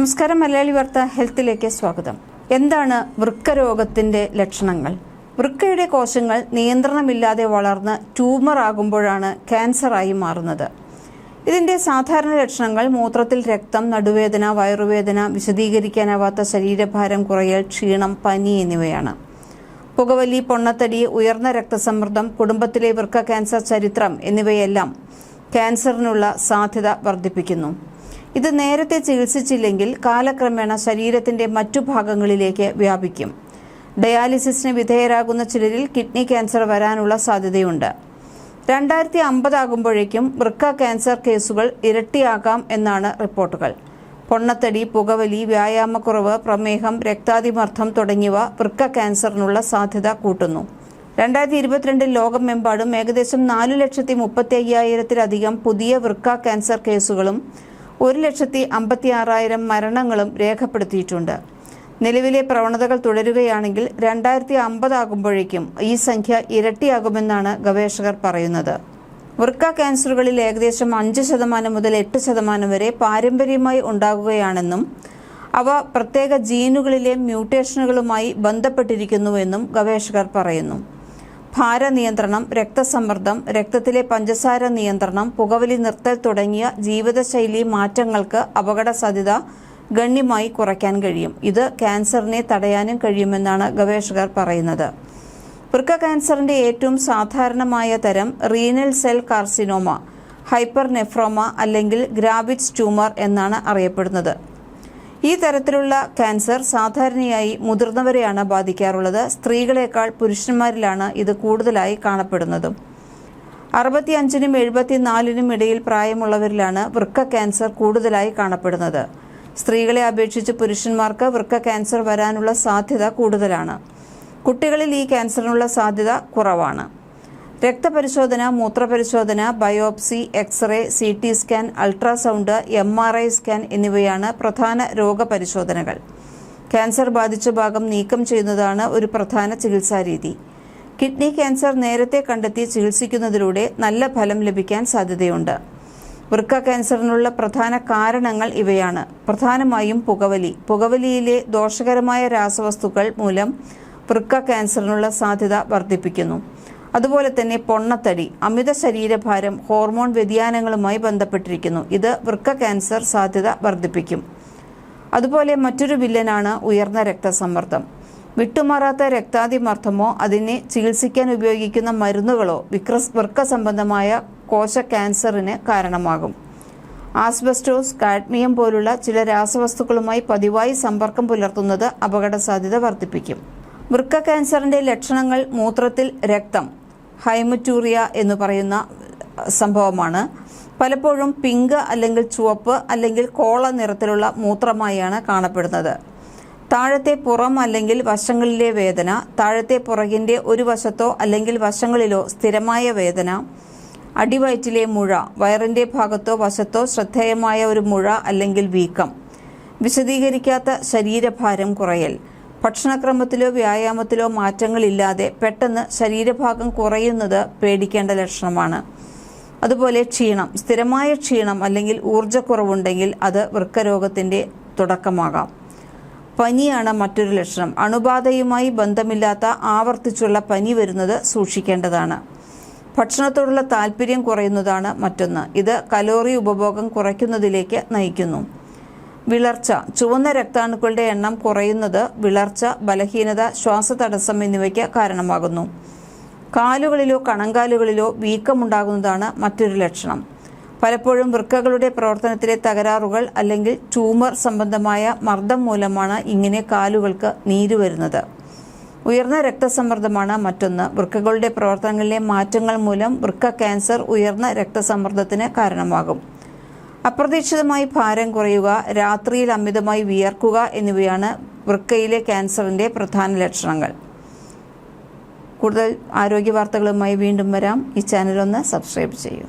നമസ്കാരം മലയാളി വാർത്ത ഹെൽത്തിലേക്ക് സ്വാഗതം. എന്താണ് വൃക്കരോഗത്തിന്റെ ലക്ഷണങ്ങൾ? വൃക്കയുടെ കോശങ്ങൾ നിയന്ത്രണമില്ലാതെ വളർന്ന് ട്യൂമർ ആകുമ്പോഴാണ് ക്യാൻസറായി മാറുന്നത്. ഇതിന്റെ സാധാരണ ലക്ഷണങ്ങൾ മൂത്രത്തിൽ രക്തം നടുവേദന വയറുവേദന വിശദീകരിക്കാനാവാത്ത ശരീരഭാരം കുറയൽ ക്ഷീണം പനി എന്നിവയാണ്. പുകവലി പൊണ്ണത്തടി ഉയർന്ന രക്തസമ്മർദ്ദം കുടുംബത്തിലെ വൃക്ക ക്യാൻസർ ചരിത്രം എന്നിവയെല്ലാം ക്യാൻസറിനുള്ള സാധ്യത വർദ്ധിപ്പിക്കുന്നു. ഇത് നേരത്തെ ചികിത്സിച്ചില്ലെങ്കിൽ കാലക്രമേണ ശരീരത്തിന്റെ മറ്റു ഭാഗങ്ങളിലേക്ക് വ്യാപിക്കും. ഡയാലിസിസിന് വിധേയരാകുന്ന ചിലരിൽ കിഡ്നി ക്യാൻസർ വരാനുള്ള സാധ്യതയുണ്ട്. രണ്ടായിരത്തി അമ്പതാകുമ്പോഴേക്കും വൃക്ക ക്യാൻസർ കേസുകൾ ഇരട്ടിയാകാം എന്നാണ് റിപ്പോർട്ടുകൾ. പൊണ്ണത്തടി പുകവലി വ്യായാമക്കുറവ് പ്രമേഹം രക്താതിമർദ്ദം തുടങ്ങിയവ വൃക്ക ക്യാൻസറിനുള്ള സാധ്യത കൂട്ടുന്നു. രണ്ടായിരത്തി ഇരുപത്തിരണ്ടിൽ ലോകമെമ്പാടും ഏകദേശം നാലു ലക്ഷത്തി മുപ്പത്തി അയ്യായിരത്തിലധികം പുതിയ വൃക്ക ക്യാൻസർ കേസുകളും ഒരു ലക്ഷത്തി അമ്പത്തി ആറായിരം മരണങ്ങളും രേഖപ്പെടുത്തിയിട്ടുണ്ട്. നിലവിലെ പ്രവണതകൾ തുടരുകയാണെങ്കിൽ രണ്ടായിരത്തി അമ്പതാകുമ്പോഴേക്കും ഈ സംഖ്യ ഇരട്ടിയാകുമെന്നാണ് ഗവേഷകർ പറയുന്നത്. വൃക്ക ക്യാൻസറുകളിൽ ഏകദേശം അഞ്ച് ശതമാനം മുതൽ എട്ട് ശതമാനം വരെ പാരമ്പര്യമായി ഉണ്ടാകുകയാണെന്നും അവ പ്രത്യേക ജീനുകളിലെ മ്യൂട്ടേഷനുകളുമായി ബന്ധപ്പെട്ടിരിക്കുന്നുവെന്നും ഗവേഷകർ പറയുന്നു. ഭാരനിയന്ത്രണം രക്തസമ്മർദ്ദം രക്തത്തിലെ പഞ്ചസാര നിയന്ത്രണം പുകവലി നിർത്തൽ തുടങ്ങിയ ജീവിതശൈലി മാറ്റങ്ങൾക്ക് അപകട സാധ്യത ഗണ്യമായി കുറയ്ക്കാൻ കഴിയും. ഇത് ക്യാൻസറിനെ തടയാനും കഴിയുമെന്നാണ് ഗവേഷകർ പറയുന്നത്. വൃക്ക ക്യാൻസറിന്റെ ഏറ്റവും സാധാരണമായ തരം renal cell carcinoma hypernephroma അല്ലെങ്കിൽ ഗ്രാവിറ്റ്സ് ട്യൂമർ എന്നാണ് അറിയപ്പെടുന്നത്. ഈ തരത്തിലുള്ള ക്യാൻസർ സാധാരണയായി മുതിർന്നവരെയാണ് ബാധിക്കാറുള്ളത്. സ്ത്രീകളെക്കാൾ പുരുഷന്മാരിലാണ് ഇത് കൂടുതലായി കാണപ്പെടുന്നതും. അറുപത്തിയഞ്ചിനും എഴുപത്തിനാലിനും ഇടയിൽ പ്രായമുള്ളവരിലാണ് വൃക്ക ക്യാൻസർ കൂടുതലായി കാണപ്പെടുന്നത്. സ്ത്രീകളെ അപേക്ഷിച്ച് പുരുഷന്മാർക്ക് വൃക്ക ക്യാൻസർ വരാനുള്ള സാധ്യത കൂടുതലാണ്. കുട്ടികളിൽ ഈ ക്യാൻസറിനുള്ള സാധ്യത കുറവാണ്. രക്തപരിശോധന മൂത്രപരിശോധന biopsy x ray C T scan ultrasound M R I scan എന്നിവയാണ് പ്രധാന രോഗപരിശോധനകൾ. ക്യാൻസർ ബാധിച്ച ഭാഗം നീക്കം ചെയ്യുന്നതാണ് ഒരു പ്രധാന ചികിത്സാരീതി കിഡ്നി ക്യാൻസർ നേരത്തെ കണ്ടെത്തി ചികിത്സിക്കുന്നതിലൂടെ നല്ല ഫലം ലഭിക്കാൻ സാധ്യതയുണ്ട്. വൃക്ക ക്യാൻസറിനുള്ള പ്രധാന കാരണങ്ങൾ ഇവയാണ്. പ്രധാനമായും പുകവലി. പുകവലിയിലെ ദോഷകരമായ രാസവസ്തുക്കൾ മൂലം വൃക്ക ക്യാൻസറിനുള്ള സാധ്യത വർദ്ധിപ്പിക്കുന്നു. അതുപോലെ തന്നെ പൊണ്ണത്തടി അമിത ശരീരഭാരം ഹോർമോൺ വ്യതിയാനങ്ങളുമായി ബന്ധപ്പെട്ടിരിക്കുന്നു. ഇത് വൃക്ക ക്യാൻസർ സാധ്യത വർദ്ധിപ്പിക്കും. അതുപോലെ മറ്റൊരു വില്ലനാണ് ഉയർന്ന രക്തസമ്മർദ്ദം. വിട്ടുമാറാത്ത രക്താതിമർദ്ദമോ അതിനെ ചികിത്സിക്കാൻ ഉപയോഗിക്കുന്ന മരുന്നുകളോ വിക്രസ് വൃക്ക സംബന്ധമായ കോശ ക്യാൻസറിന് കാരണമാകും. ആസ്ബസ്റ്റോസ് കാഡ്മിയം പോലുള്ള ചില രാസവസ്തുക്കളുമായി പതിവായി സമ്പർക്കം പുലർത്തുന്നത് അപകട സാധ്യത വർദ്ധിപ്പിക്കും. വൃക്ക ക്യാൻസറിന്റെ ലക്ഷണങ്ങൾ മൂത്രത്തിൽ രക്തം ഹൈമറ്റൂറിയ എന്ന് പറയുന്ന സംഭവമാണ്. പലപ്പോഴും പിങ്ക് അല്ലെങ്കിൽ ചുവപ്പ് അല്ലെങ്കിൽ കോള നിറത്തിലുള്ള മൂത്രമായാണ് കാണപ്പെടുന്നത്. താഴത്തെ പുറം അല്ലെങ്കിൽ വശങ്ങളിലെ വേദന താഴത്തെ പുറകിന്റെ ഒരു വശത്തോ അല്ലെങ്കിൽ വശങ്ങളിലോ സ്ഥിരമായ വേദന അടിവയറ്റിലെ മുഴ വയറിന്റെ ഭാഗത്തോ വശത്തോ ശ്രദ്ധേയമായ ഒരു മുഴ അല്ലെങ്കിൽ വീക്കം വിശദീകരിക്കാത്ത ശരീരഭാരം കുറയൽ ഭക്ഷണക്രമത്തിലോ വ്യായാമത്തിലോ മാറ്റങ്ങളില്ലാതെ പെട്ടെന്ന് ശരീരഭാഗം കുറയുന്നത് പേടിക്കേണ്ട ലക്ഷണമാണ്. അതുപോലെ ക്ഷീണം സ്ഥിരമായ ക്ഷീണം അല്ലെങ്കിൽ ഊർജക്കുറവുണ്ടെങ്കിൽ അത് വൃക്കരോഗത്തിന്റെ തുടക്കമാകാം. പനിയാണ് മറ്റൊരു ലക്ഷണം. അണുബാധയുമായി ബന്ധമില്ലാത്ത ആവർത്തിച്ചുള്ള പനി വരുന്നത് സൂക്ഷിക്കേണ്ടതാണ്. ഭക്ഷണത്തോടുള്ള താല്പര്യം കുറയുന്നതാണ് മറ്റൊന്ന്. ഇത് കലോറി ഉപഭോഗം കുറയ്ക്കുന്നതിലേക്ക് നയിക്കുന്നു. വിളർച്ച ചുവന്ന രക്താണുക്കളുടെ എണ്ണം കുറയുന്നത് വിളർച്ച ബലഹീനത ശ്വാസതടസ്സം എന്നിവയ്ക്ക് കാരണമാകുന്നു. കാലുകളിലോ കണങ്കാലുകളിലോ വീക്കമുണ്ടാകുന്നതാണ് മറ്റൊരു ലക്ഷണം. പലപ്പോഴും വൃക്കകളുടെ പ്രവർത്തനത്തിലെ തകരാറുകൾ അല്ലെങ്കിൽ ട്യൂമർ സംബന്ധമായ മർദ്ദം മൂലമാണ് ഇങ്ങനെ കാലുകൾക്ക് നീര് വരുന്നത്. ഉയർന്ന രക്തസമ്മർദ്ദമാണ് മറ്റൊന്ന്. വൃക്കകളുടെ പ്രവർത്തനങ്ങളിലെ മാറ്റങ്ങൾ മൂലം വൃക്ക ക്യാൻസർ ഉയർന്ന രക്തസമ്മർദ്ദത്തിന് കാരണമാകും. അപ്രതീക്ഷിതമായി ഭാരം കുറയുക രാത്രിയിൽ അമിതമായി വിയർക്കുക എന്നിവയാണ് വൃക്കയിലെ ക്യാൻസറിന്റെ പ്രധാന ലക്ഷണങ്ങൾ. കൂടുതൽ ആരോഗ്യ വാർത്തകളുമായി വീണ്ടും വരാം. ഈ ചാനൽ ഒന്ന് സബ്സ്ക്രൈബ് ചെയ്യൂ.